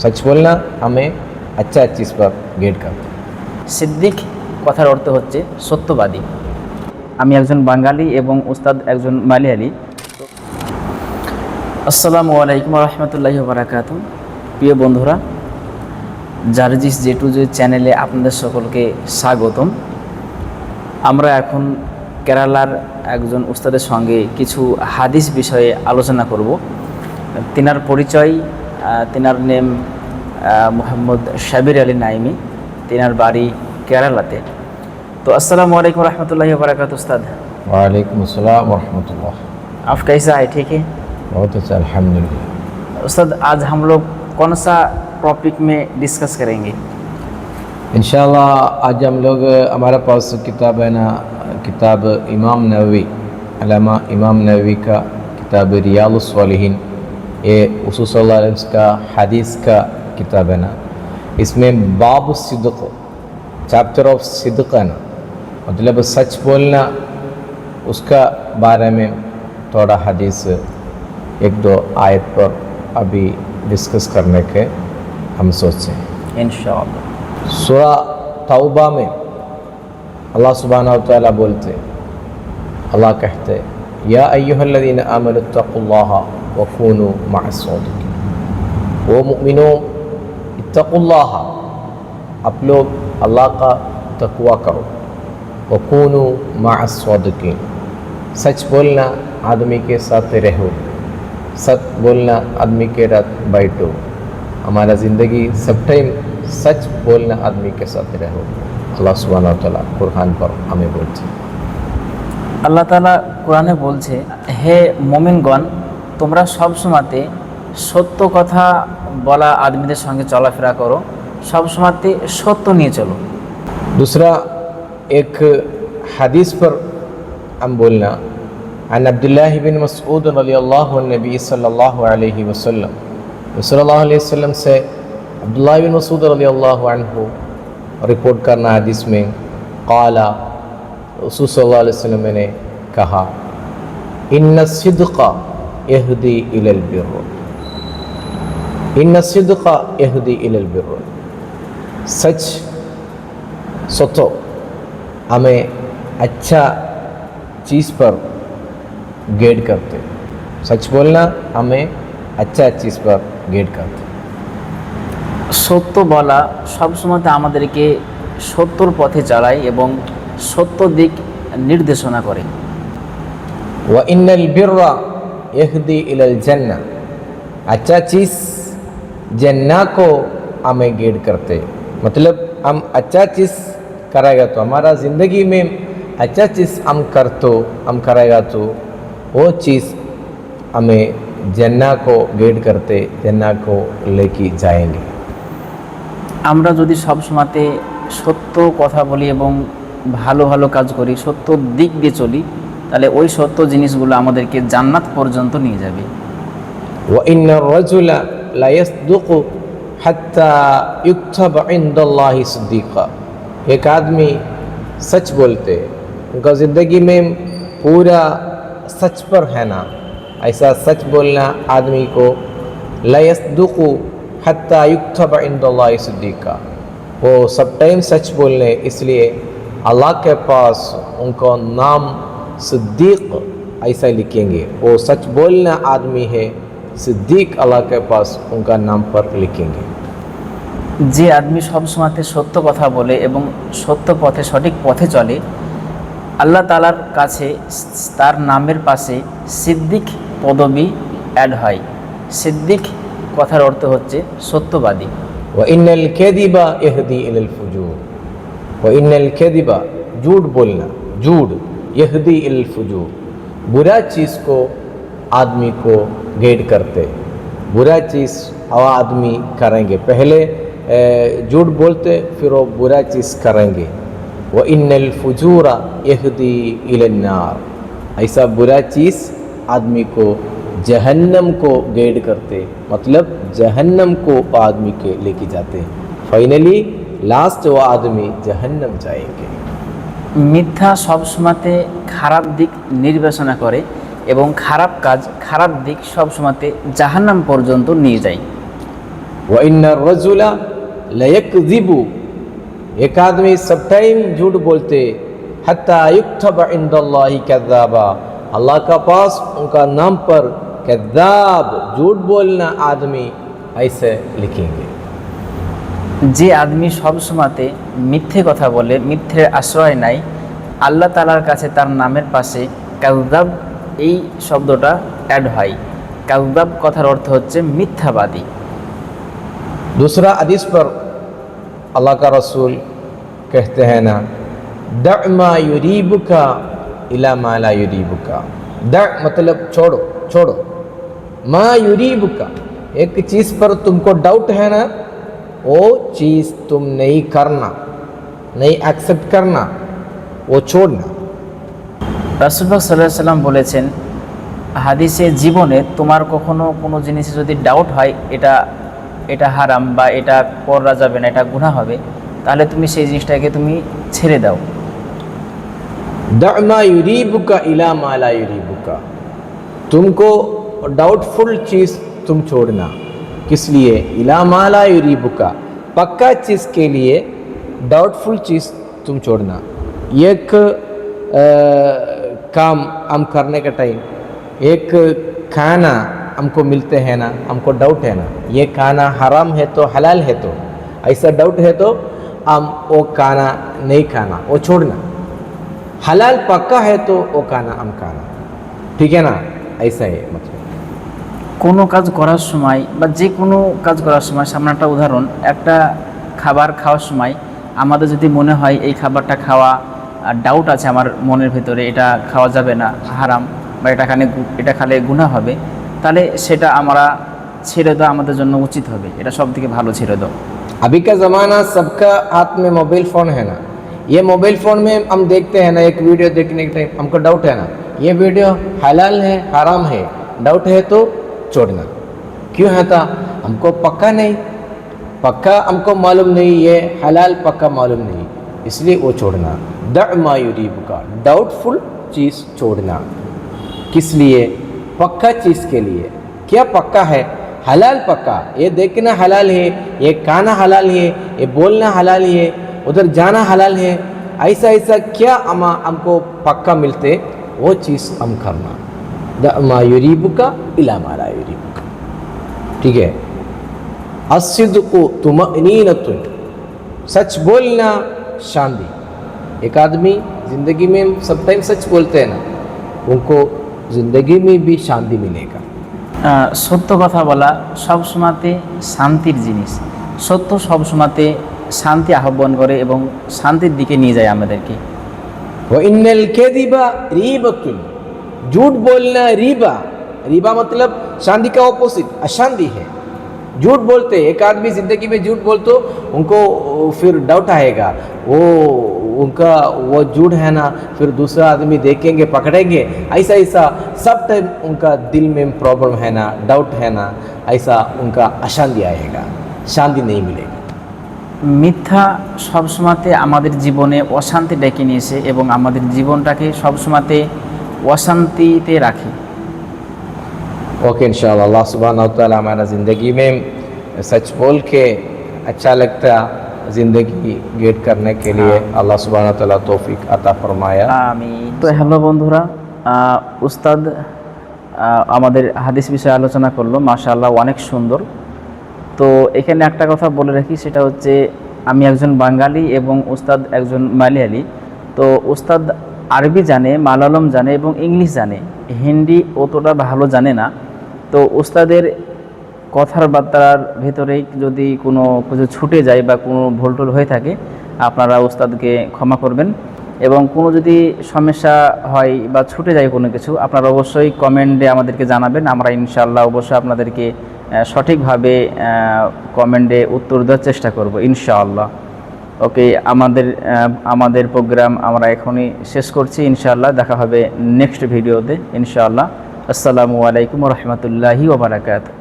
सच बोलना हमें अच्छा चीज़ पर गेट करते সিদ্দিক কথার অর্থ হচ্ছে সত্যবাদী আমি একজন বাঙালি এবং উস্তাদ একজন মালিয়ালি আসসালামু আলাইকুম রহমতুল্লাহ বারাকাত প্রিয় বন্ধুরা জার্জিস জে টু জে চ্যানেলে আপনাদের সকলকে স্বাগতম আমরা এখন কেরালার একজন উস্তাদের সঙ্গে কিছু হাদিস বিষয়ে আলোচনা করব তিনার পরিচয় আহ, তেনার নেম মোহাম্মদ শাবির আলী নাইমি। তেনার বাড়ি কেরালাতে। تو السلام علیکم ورحمۃ اللہ وبرکاتہ استاد وعلیکم السلام ورحمۃ اللہ آپ کیسا ہے ٹھیک ہے بہت اچھا الحمد للہ استاد آج ہم لوگ کون سا ٹاپک میں ڈسکس کریں گے انشاءاللہ آج ہم لوگ ہمارے پاس کتاب ہے نا کتاب امام نووی علامہ امام نووی کا کتاب ریال الصالحین یہ اصول صلی اللہ علیہ وسلم کا حدیث کا کتاب ہے نا۔ اس میں باب صدق چیپٹر آف صدق ہے نا۔ مطلب سچ بولنا اس کا بارے میں تھوڑا حدیث ایک دو آیت پر ابھی ڈسکس کرنے کے ہم سوچیں۔ انشاءاللہ۔ سورہ توبہ میں اللہ سبحانہ و تعالیٰ بولتے اللہ کہتے یا ایوہ الذین آمنوا اتقوا اللہ व कूनु मअस-सादिक़ीन वो मुमिनों इत्तक़ुल्लाह आप लोग अल्लाह का तकवा करो व कूनु मअस-सादिक़ीन सच बोलना आदमी के साथ रहो सच बोलना आदमी के रात बैठो हमारा ज़िंदगी सब टाइम सच बोलना आदमी के साथ रहो अल्लाह सुबहाना ताला कुरान पर हमें बोलते আল্লাহ তালা কোরআনে বলছে হে মোমিনগণ তোমরা সব সময়তে সত্য কথা বলা আদমিদের সঙ্গে চলাফেরা করো সব সময়তে সত্য নিয়ে চলো दूसरा एक हदीस पर हम बोलना अन अब्दुल्लाह बिन मसऊद रली अल्लाह नबी सल्लल्लाहु अलैहि वसल्लम सल्लल्लाहु अलैहि वसल्लम से अब्दुल्लाह बिन मसऊद रली अल्लाह अन्हु रिपोर्ट करना हदीस में काला रसूल सल्लल्लाहु अलैहि वसल्लम ने कहा इन सिद्का यहदी इलल बिर्र इन सिद्का यहदी इलल बिर्र सच सतो हमें अच्छा चीज़ पर गेड करते सच बोलना हमें अच्छा चीज़ पर गेड करते সত্য বলা সবসময়তে আমাদেরকে সত্যর পথে চালায় এবং সত্য দিক নির্দেশনা করে یہدی الجنہ اچھا چیز جنہ کو ہمیں گیڈ کرتے مطلب ہم اچھا چیز کرائے گا تو ہمارا زندگی میں اچھا چیز ہم کر تو ہم کرے گا تو وہ چیز ہمیں جنہ کو گیڈ کرتے جنہ کو لے کے جائیں گے আমরা যদি সবসময়তে সত্য কথা বলি এবং ভালো ভালো কাজ করি সত্য দিক দিয়ে চলি তাহলে ওই সত্য জিনিসগুলো আমাদেরকে জান্নাত পর্যন্ত নিয়ে যাবে। এক আদমি সচ বলতে উনকা জিন্দগি মে পুরা সচ পর হ্যাঁ এসা সচ বোলনা আদমি কো লয়স দুকু হত্যা ইুক্ত বাইন্দি সদ্দিকা। ও সব টাইম সচ বোলনে এসলে আল্লাহকে পাশ উনকো নাম सिद्दीक ऐसा लिखेंगे वो सच बोलना आदमी है सिद्दीक अल्लाह के पास उनका नाम पर लिखेंगे যে আদমি সব সময়তে সত্য কথা বলে এবং সত্য পথে সঠিক পথে চলে আল্লাহ তালার কাছে তার নামের পাশে সিদ্দিক পদবি অ্যাড হয় সিদ্দিক কথার অর্থ হচ্ছে সত্যবাদী व इन केदिबा यहदी इलल फुजूर व इन केदिबा झूठ یہدی الفجو برا چیز کو آدمی کو گیڈ کرتے۔ برا چیز اور آدمی کریں گے۔ پہلے جھوٹ بولتے، پھر وہ برا چیز کریں گے۔ وہ ان الفجور یہدی النار۔ ایسا برا چیز آدمی کو جہنم کو گیڈ کرتے۔ مطلب جہنم کو آدمی کے لے کے جاتے۔ فائنلی لاسٹ وہ آدمی جہنم جائیں گے۔ মিথ্যা সবসময়তে খারাপ দিক নির্বাচনা করে এবং খারাপ কাজ খারাপ দিক সবসময়তে জাহান্নাম পর্যন্ত নিয়ে যায় व इन रजुला लयक दिबू एक आदमी सब टाइम झूठ बोलते हत्ता युक्तब इंदल्लाहि कद्दाबा अल्लाह का पास उनका नाम पर कद्दाब झूठ बोलना आदमी ऐसे लिखेंगे যে আদমি সব সময়তে মিথ্যে কথা বলে মিথ্যের আশ্রয় নাই আল্লাহ তালার কাছে তার নামের পাশে কাউদাব এই শব্দটা অ্যাড হয় কাউদাব কথার অর্থ হচ্ছে মিথ্যাবাদী दूसरा हदीस पर अल्लाह का रसूल कहते हैं ना दमा युरीब का इला माला युरीब का द मतलब छोड़ो छोड़ो मा युरीब का एक चीज़ पर तुमको डाउट है ना वो चीज़ तुम नहीं करना नहीं एक्सेप्ट करना वो छोड़ना রাসুল্লাহ সাল্লাহ সাল্লাম বলেছেন হাদিসে জীবনে তোমার কখনো কোনো জিনিসে যদি ডাউট হয় এটা এটা হারাম বা এটা করা যাবে না এটা গুণা হবে তাহলে তুমি সেই জিনিসটাকে তুমি ছেড়ে দাও दमा युरीब का इला माला युरीब का तुमको डाउटफुल चीज़ तुम छोड़ना کس لیے؟ علامہ یریب کا پکا چیز کے لیے ڈاؤٹ فل چیز تم چھوڑنا۔ ایک کام ہم کرنے کا ٹائم، ایک کھانا ہم کو ملتے ہیں نا، ہم کو ڈاؤٹ ہے نا۔ یہ کھانا حرام ہے تو حلال ہے تو، ایسا ڈاؤٹ ہے تو ہم وہ کھانا نہیں کھانا، وہ چھوڑنا۔ حلال پکا ہے تو وہ کھانا ہم کھانا۔ ٹھیک ہے نا؟ ایسا ہے مطلب۔ কোনো কাজ করার সময় বা যে কোনো কাজ করার সময় সামনে একটা উদাহরণ একটা খাবার খাওয়ার সময় আমাদের যদি মনে হয় এই খাবারটা খাওয়া ডাউট আছে আমার মনের ভেতরে এটা খাওয়া যাবে না হারাম বা এটা খানে এটা খালে গুণা হবে তাহলে সেটা আমরা ছেড়ে দেওয়া আমাদের জন্য উচিত হবে এটা সব থেকে ভালো ছেড়ে দাও अभी का ज़माना सबका हाथ में मोबाइल फ़ोन है ना ये मोबाइल फ़ोन में हम देखते हैं ना एक वीडियो देखने के टाइम हमको डाउट है ना ये वीडियो हलाल है हराम है डाउट है तो چھوڑنا کیوں ہے تھا ہم کو پکا نہیں۔ پکا ہم کو معلوم نہیں، یہ حلال پکا معلوم نہیں۔ اس لیے وہ چھوڑنا دع ما یریب کا ڈاؤٹ فل چیز چھوڑنا کس لیے؟ پکا چیز کے لیے۔ کیا پکا ہے؟ حلال پکا۔ یہ دیکھنا حلال ہے، یہ کھانا حلال ہے، یہ بولنا حلال ہے، ادھر جانا حلال ہے۔ ایسا ایسا کیا اما ہم کو پکا ملتے؟ وہ چیز ہم کرنا۔ का इला मारा युरीब का ठीक है असिद को तुम सच बोलना शांति एक आदमी ज़िंदगी में सब टाइम सच बोलते हैं ना उनको ज़िंदगी में भी शांति मिलेगा আহ, সত্য কথা বলা সব সময়তে শান্তির জিনিস সত্য সব সময়তে শান্তি আহ্বান করে এবং শান্তির দিকে নিয়ে যায় আমাদেরকে वो इन्नल केदिबा रीबतुन झूठ बोलना रीबा रीबा मतलब शांति का ऑपोजिट अशांति है झूठ बोलते एक आदमी ज़िंदगी में झूठ बोलते उनको फिर डाउट आएगा वो उनका वो झूठ है ना फिर दूसरा आदमी देखेंगे पकड़ेंगे ऐसा ऐसा सब टाइम उनका दिल में प्रॉब्लम है ना डाउट है ना ऐसा उनका अशांति आएगा शांति नहीं मिलेगा মিথ্যা সবসময়তে আমাদের জীবনে অশান্তি ডেকে নিয়েছে এবং আমাদের জীবনটাকে সবসময়তে অশান্তিতে রাখে ओके इंशाल्लाह अल्लाह सुबहाना ताला हमारा ज़िंदगी में सच बोल के अच्छा लगता ज़िंदगी गेट करने के लिए अल्लाह सुबहाना ताला तौफीक अता फरमाया আমি তো হ্যালো বন্ধুরা আহ, উস্তাদ আহ, আমাদের হাদিস বিষয়ে আলোচনা করলো মাশাআল্লাহ অনেক সুন্দর তো এখানে একটা কথা বলে রাখি সেটা হচ্ছে আমি একজন বাঙালি এবং উস্তাদ একজন মালয়ালি তো উস্তাদ আরবি জানে, মালায়ালম জানে এবং ইংলিশ জানে। হিন্দি অতটা ভালো জানে না। তো ওস্তাদের কথার বার্তার ভেতরে যদি কোনো কিছু ছুটে যায় বা কোনো ভুলটুল হয়ে থাকে, আপনারা ওস্তাদকে ক্ষমা করবেন। এবং কোনো যদি সমস্যা হয় বা ছুটে যায় কোনো কিছু, আপনারা অবশ্যই কমেন্টে আমাদেরকে জানাবেন। আমরা ইনশাল্লাহ অবশ্যই আপনাদেরকে সঠিকভাবে কমেন্টে উত্তর দেওয়ার চেষ্টা করব, ইনশাআল্লাহ। ওকে আমাদের আমাদের প্রোগ্রাম আমরা এখনই শেষ করছি, ইনশাআল্লাহ দেখা হবে নেক্সট ভিডিওতে ইনশাআল্লাহ। আসসালামু আলাইকুম রহমতুল্লাহি ওবরাকাতু